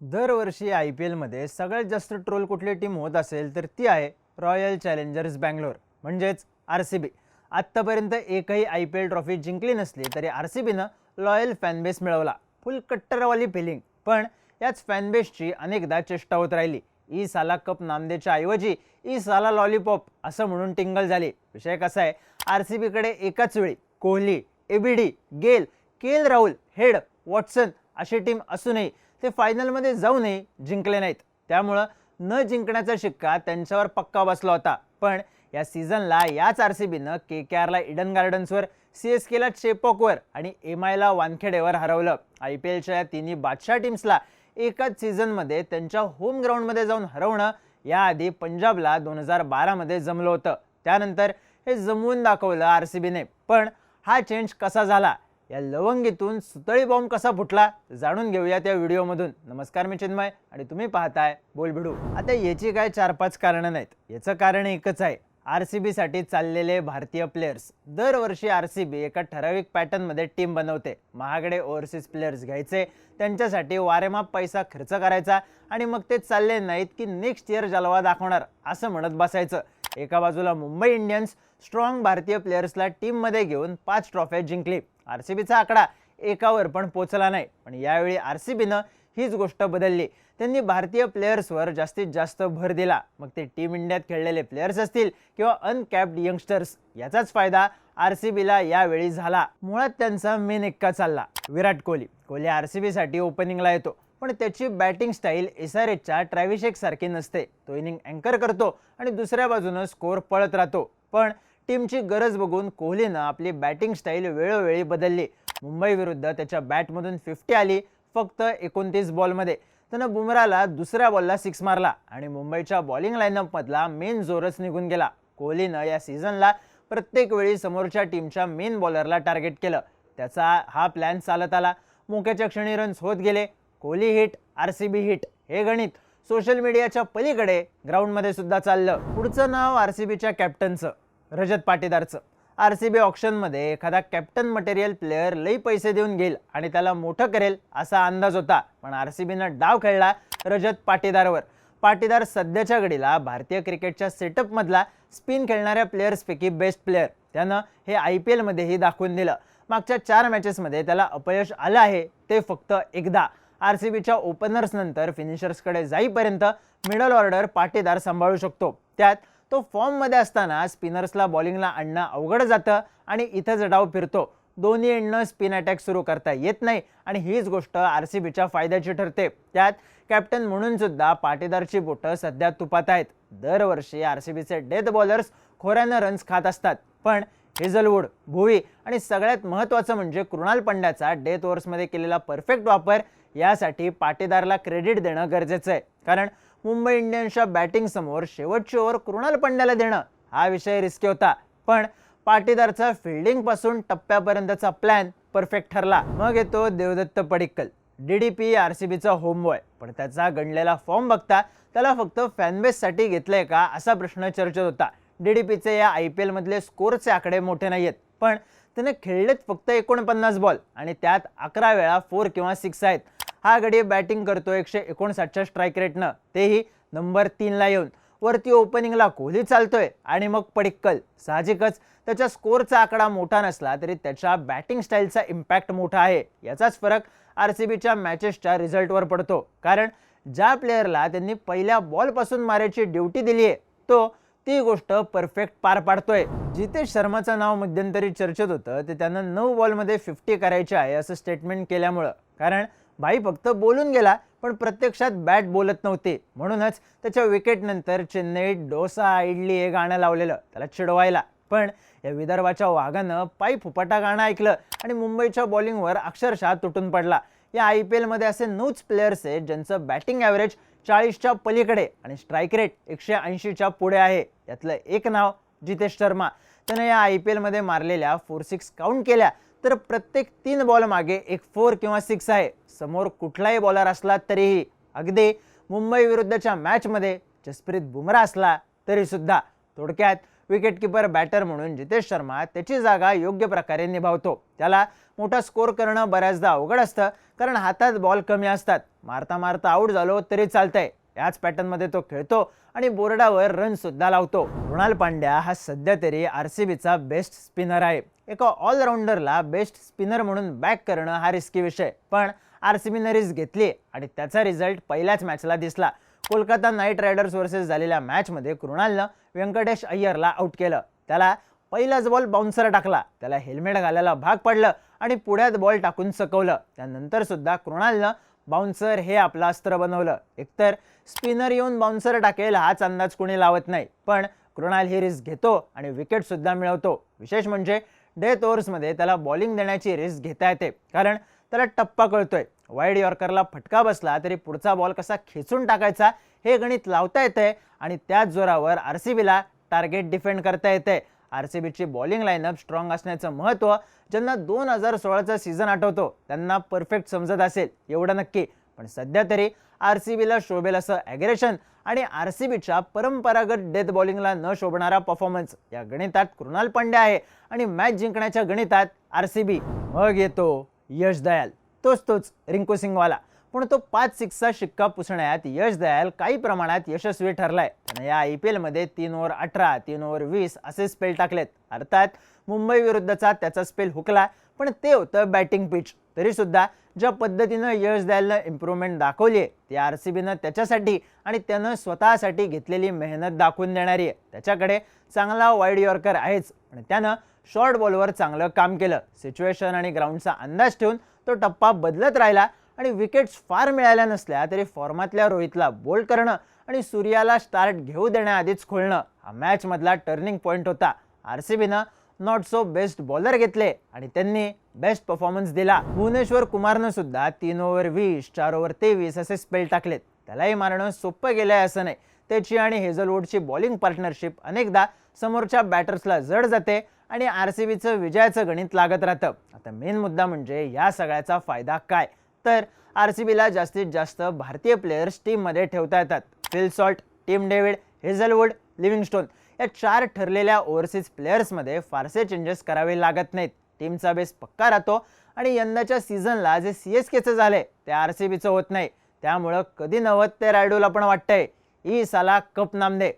दरवर्षी I P एलमध्ये सगळ्यात जास्त ट्रोल कुठली टीम होत असेल तर ती आहे रॉयल चॅलेंजर्स बँगलोर म्हणजेच आर सी बी. आत्तापर्यंत एकही आय पी एल ट्रॉफी जिंकली नसली तरी आर सी बीनं लॉयल फॅनबेस मिळवला. फुल कट्टरवाली फिलिंग पण याच फॅनबेसची अनेकदा चेष्टा होत राहिली. ई साला कप नामदेच्या ऐवजी ई साला लॉलीपॉप असं म्हणून टिंगल झाली. विषय कसा आहे? आर सी बीकडे एकाच वेळी Kohli ABD Gayle K L Rahul Head Watson अशी टीम असूनही ते फायनलमध्ये जाऊनही जिंकले नाहीत. त्यामुळं न जिंकण्याचा शिक्का त्यांच्यावर पक्का बसला होता. पण या सीझनला याच आर सी बीनं के के आरला इडन गार्डन्सवर सी एस केला चेपॉकवर आणि एम आयला वानखेडेवर हरवलं. आय पी एलच्या या तिन्ही बादशाह टीम्सला एकाच सीझनमध्ये त्यांच्या होम ग्राउंडमध्ये जाऊन हरवणं याआधी पंजाबला दोन हजार बारामध्ये जमलं होतं. त्यानंतर हे जमवून दाखवलं आर सी बीने. पण हा चेंज कसा झाला? या लवंगीतून सुतळी बॉम्ब कसा फुटला जाणून घेऊया त्या व्हिडिओमधून. नमस्कार मी चिन्मय आणि तुम्ही पाहताय बोल भिडू आता याची काय चार पाच कारणं नाहीत. याचं कारण एकच आहे. आर सी बीसाठी चाललेले भारतीय प्लेयर्स दरवर्षी आर सी बी एका ठराविक पॅटर्नमध्ये टीम बनवते. महागडे ओव्हरसीज प्लेयर्स घ्यायचे त्यांच्यासाठी वारेमाप पैसा खर्च करायचा आणि मग ते चालले नाहीत की नेक्स्ट इयर जलवा दाखवणार असं म्हणत बसायचं. एका बाजूला मुंबई इंडियन्स स्ट्रॉंग भारतीय प्लेयर्सला टीममध्ये घेऊन पाच ट्रॉफ्या जिंकली. आर सी बीचा आकडा एकावर पण पोचला नाही. पण यावेळी आर सी बीनं हीच गोष्ट बदलली. त्यांनी भारतीय प्लेयर्सवर जास्तीत जास्त भर दिला. मग ते टीम इंडियात खेळलेले प्लेयर्स असतील किंवा अनकॅप्ड यंगस्टर्स याचाच फायदा आर सी बीला यावेळी झाला. मुळात त्यांचा मेन एक्का चालला विराट कोहली. कोहली आर सी बीसाठी ओपनिंगला येतो. पण त्याची बॅटिंग स्टाईल एस आर एचच्या ट्रॅव्हिशेक सारखी नसते. तो इनिंग अँकर करतो आणि दुसऱ्या बाजूनं स्कोअर पळत राहतो. पण टीमची गरज बघून कोहलीनं आपली बॅटिंग स्टाईल वेळोवेळी बदलली. मुंबई विरुद्ध त्याच्या बॅटमधून फिफ्टी आली फक्त एकोणतीस बॉलमध्ये त्यानं बुमराला दुसऱ्या बॉलला सिक्स मारला आणि मुंबईच्या बॉलिंग लाईनअपमधला मेन जोरच निघून गेला. कोहलीनं या सीझनला प्रत्येक वेळी समोरच्या टीमच्या मेन बॉलरला टार्गेट केलं. त्याचा हा प्लॅन चालत आला. मोक्याच्या क्षणी रन्स होत गेले. Kohli hit R C B hit हे गणित सोशल मीडियाच्या पलीकडे ग्राउंडमध्ये सुद्धा चाललं. पुढचं नाव आर सी बीच्या कॅप्टनचं रजत पाटीदारचं. आर सी बी ऑप्शनमध्ये एखादा कॅप्टन मटेरियल प्लेअर लई पैसे देऊन घेईल आणि त्याला मोठं करेल असा अंदाज होता पण आर सी बीनं डाव खेळला रजत पाटीदारवर. पाटीदार सध्याच्या घडीला भारतीय क्रिकेटच्या सेटअपमधला स्पिन खेळणाऱ्या प्लेयर्सपैकी बेस्ट प्लेअर त्यानं हे आय पी एलमध्येही दाखवून दिलं. मागच्या चार मॅचेसमध्ये त्याला अपयश आलं आहे ते फक्त एकदा. आर सी बीच्या ओपनर्स नंतर फिनिशर्सकडे जाईपर्यंत मिडल ऑर्डर पाटीदार सांभाळू शकतो. त्यात तो फॉर्ममध्ये असताना स्पिनर्सला बॉलिंगला आणणं अवघड जातं आणि इथंच डाव फिरतो. दोन्ही एंडनं स्पिन अटॅक सुरू करता येत नाही आणि हीच गोष्ट आर सी बीच्या फायद्याची ठरते. त्यात कॅप्टन म्हणून सुद्धा पाटीदारची बोटं सध्या तुपात आहेत. दरवर्षी आर सी बीचे डेथ बॉलर्स खोऱ्यानं रन्स खात असतात. पण हेझलवूड भुवी आणि सगळ्यात महत्त्वाचं म्हणजे कृणाल पंड्याचा डेथ ओव्हर्समध्ये केलेला परफेक्ट वापर यासाठी पाटीदारला क्रेडिट देणं गरजेचं आहे. कारण मुंबई इंडियन्सच्या बॅटिंगसमोर शेवटची ओव्हर कृणाल पंड्याला देणं हा विषय रिस्की होता. पण पाटीदारचा फिल्डिंगपासून टप्प्यापर्यंतचा प्लॅन परफेक्ट ठरला. मग येतो Devdutt Padikkal. D D P R C बीचा होमबॉय पण त्याचा गणलेला फॉर्म बघता त्याला फक्त फॅनबेससाठी घेतलंय का असा प्रश्न चर्चेत होता. डी डी पीचे या आय पी एलमधले स्कोरचे आकडे मोठे नाही आहेत पण त्याने खेळलेत फक्त एकोणपन्नास बॉल आणि त्यात अकरा वेळा फोर किंवा सिक्स आहेत. हा गडी बॅटिंग करतो एकशे एकोणसाठच्या स्ट्राईक रेटनं तेही नंबर तीनला येऊन. वरती ओपनिंगला कोहली चालतोय. आणि मग पडिक्कल. साहजिकच त्याच्या स्कोअरचा आकडा मोठा नसला तरी त्याच्या बॅटिंग स्टाईलचा इम्पॅक्ट मोठा आहे. याचाच फरक आर सी बीच्या मॅचेसच्या रिझल्टवर पडतो. कारण ज्या प्लेअरला त्यांनी पहिल्या बॉलपासून मारायची ड्युटी दिली आहे तो ती गोष्ट परफेक्ट पार पाडतोय. जितेश शर्माचं नाव मध्यंतरी चर्चेत होतं ते त्यानं नऊ बॉलमध्ये फिफ्टी करायचे आहे असं स्टेटमेंट केल्यामुळं. कारण भाई फक्त बोलून गेला पण प्रत्यक्षात बॅट बोलत नव्हते. म्हणूनच त्याच्या विकेटनंतर चेन्नईत डोसा इडली हे गाणं लावलेलं त्याला चिडवायला. पण या विदर्भाच्या वाघानं पायी फुपाटा गाणं ऐकलं आणि मुंबईच्या बॉलिंगवर अक्षरशः तुटून पडला. या आय पी एलमध्ये असे नऊच प्लेयर्स आहेत ज्यांचं बॅटिंग ॲव्हरेज चाळीसच्या पलीकडे आणि स्ट्राईक रेट एकशे ऐंशीच्या पुढे आहे. यातलं एक नाव जितेश शर्मा. त्यानं या आय पी एलमध्ये मारलेल्या फोर सिक्स काउंट केल्या. तर प्रत्येक तीन बॉल मागे एक फोर किंवा सिक्स आहे. समोर कुठलाही बॉलर असला तरीही अगदी मुंबई विरुद्धच्या मॅचमध्ये जसप्रीत बुमरा असला तरीसुद्धा थोडक्यात विकेटकीपर बॅटर म्हणून जितेश शर्मा त्याची जागा योग्य प्रकारे निभावतो. त्याला मोठा स्कोर करणं बऱ्याचदा अवघड असतं कारण हातात बॉल कमी असतात. मारता मारता आऊट झालो तरी चालतंय. याच पॅटर्नमध्ये तो खेळतो आणि बोर्डावर रनसुद्धा लावतो. कृणाल पांड्या हा सध्या तरी आर सी बीचा बेस्ट स्पिनर आहे. एका ऑलराऊंडरला बेस्ट स्पिनर म्हणून बॅक करणं हा रिस्की विषय. पण आर सी बीनं रिस्क घेतली आणि त्याचा रिझल्ट पहिल्याच मॅचला दिसला. कोलकाता नाईट रायडर्स वर्सेस झालेल्या मॅचमध्ये कृणालनं व्यंकटेश अय्यरला आऊट केलं. त्याला पहिलाच बॉल बाउन्सर टाकला. त्याला हेल्मेट घालायला भाग पडलं आणि पुढ्यात बॉल टाकून सकवलं. त्यानंतर सुद्धा कृणालनं बाउन्सर हे आपलं अस्त्र बनवलं. एकतर स्पिनर येऊन बाउन्सर टाकेल हाच अंदाज कोणी लावत नाही. पण कृणाल ही रिस्क घेतो आणि विकेटसुद्धा मिळवतो. विशेष म्हणजे डेथ ओव्हर्समध्ये त्याला बॉलिंग देण्याची रिस्क घेता येते. कारण त्याला टप्पा कळतोय. वाईड यॉर्करला फटका बसला तरी पुढचा बॉल कसा खेचून टाकायचा हे गणित लावता येतंय आणि त्याच जोरावर आर सी बीला टार्गेट डिफेंड करता येते आर सी बीची बॉलिंग लाईनअप स्ट्रॉंग असण्याचं महत्त्व ज्यांना दोन हजार सोळाचा सीझन आठवतो त्यांना परफेक्ट समजत असेल एवढं नक्की. पण सध्या तरी आर सी बीला शोभेल असं ॲग्रेशन आणि आर सी बीच्या परंपरागत डेथ बॉलिंगला न शोभणारा परफॉर्मन्स या गणितात कृणाल पांड्या आहे आणि मॅच जिंकण्याच्या गणितात आर सी बी मग येतो यश दयाल. तोच तोच रिंकू सिंगवाला. पण तो पाच सिक्सचा शिक्का पुसण्यात यश दयाल काही प्रमाणात यशस्वी ठरलाय. त्यानं या आय पी एलमध्ये तीन ओव्हर अठरा तीन ओव्हर वीस असे स्पेल टाकलेत. अर्थात मुंबई विरुद्धचा त्याचा स्पेल हुकला पण ते होतं बॅटिंग पिच तरीसुद्धा ज्या पद्धतीनं यश दयालनं इम्प्रूव्हमेंट दाखवली आहे ती आर सी बीनं त्याच्यासाठी आणि त्यानं स्वतःसाठी घेतलेली मेहनत दाखवून देणारी आहे. त्याच्याकडे चांगला वाईड यॉर्कर आहेच. पण त्यानं शॉर्ट बॉलवर चांगलं काम केलं. सिच्युएशन आणि ग्राउंडचा अंदाज ठेवून तो टप्पा बदलत राहिला. आणि विकेट्स फार मिळाल्या नसल्या तरी फॉर्मातल्या रोहितला बोल्ड करणं आणि सूर्याला स्टार्ट घेऊ देण्याआधीच खोलणं हा मॅचमधला टर्निंग पॉईंट होता. आर सी बीनं नॉट सो बेस्ट बॉलर घेतले आणि त्यांनी बेस्ट परफॉर्मन्स दिला. भुवनेश्वर कुमारनं सुद्धा तीन ओव्हर वीस चार ओव्हर तेवीस असे स्पेल टाकलेत. त्यालाही मारणं सोपं गेलं आहे असं नाही. त्याची आणि हेझलवूडची बॉलिंग पार्टनरशिप अनेकदा समोरच्या बॅटर्सला जड जाते आणि आर सी बीचं विजयाचं गणित लागत राहतं. आता मेन मुद्दा म्हणजे या सगळ्याचा फायदा काय? तर आर सी बीला जास्तीत जास्त भारतीय प्लेयर्स टीममध्ये ठेवता येतात. Phil Salt Tim David Hazlewood Livingstone या चार ठरलेल्या ओव्हरसीज प्लेयर्समध्ये फारसे चेंजेस करावे लागत नाहीत. टीमचा बेस पक्का राहतो आणि यंदाच्या सीझनला जे सी एस केचं झालंय ते आर सी बीचं होत नाही. त्यामुळं कधी नवत ते रायडूला पण वाटतंय. ही साला कप नामदे.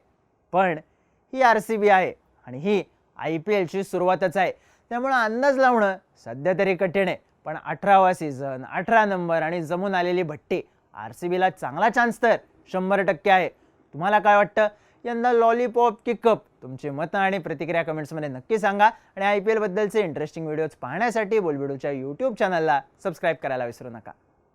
पण ही आर सी बी आहे आणि ही आय पी एलची सुरुवातच आहे. त्यामुळं अंदाज लावणं सध्या तरी कठीण आहे. पण अठरावा सीझन अठरा नंबर आणि जमून आलेली भट्टी आर सी बीला चांगला चान्स तर शंभर टक्के आहे. तुम्हाला काय वाटतं? यंदा लॉलीपॉप की कप तुमची मतं आणि प्रतिक्रिया कमेंट्समध्ये नक्की सांगा आणि आय पी एलबद्दलचे इंटरेस्टिंग व्हिडिओज पाहण्यासाठी बोलबिडूच्या यूट्यूब चॅनलला सबस्क्राईब करायला विसरू नका.